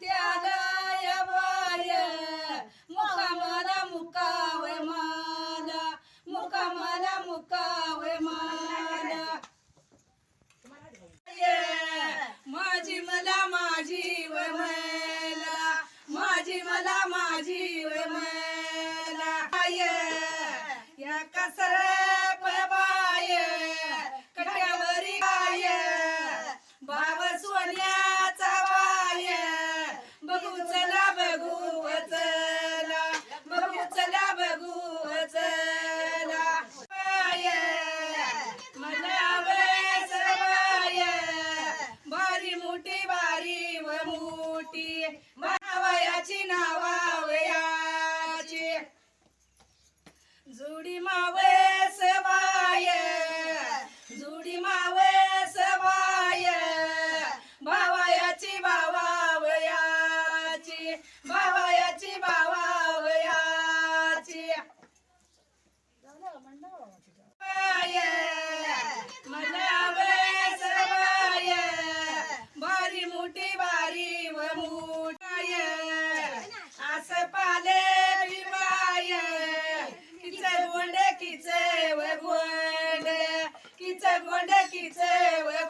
त्याला मावयाची नावावयाची. जुडी मावे सवाय जुडी मावे सवाय भावायाची भावावयाची. भाव किच व गोंड किच गोंड किच व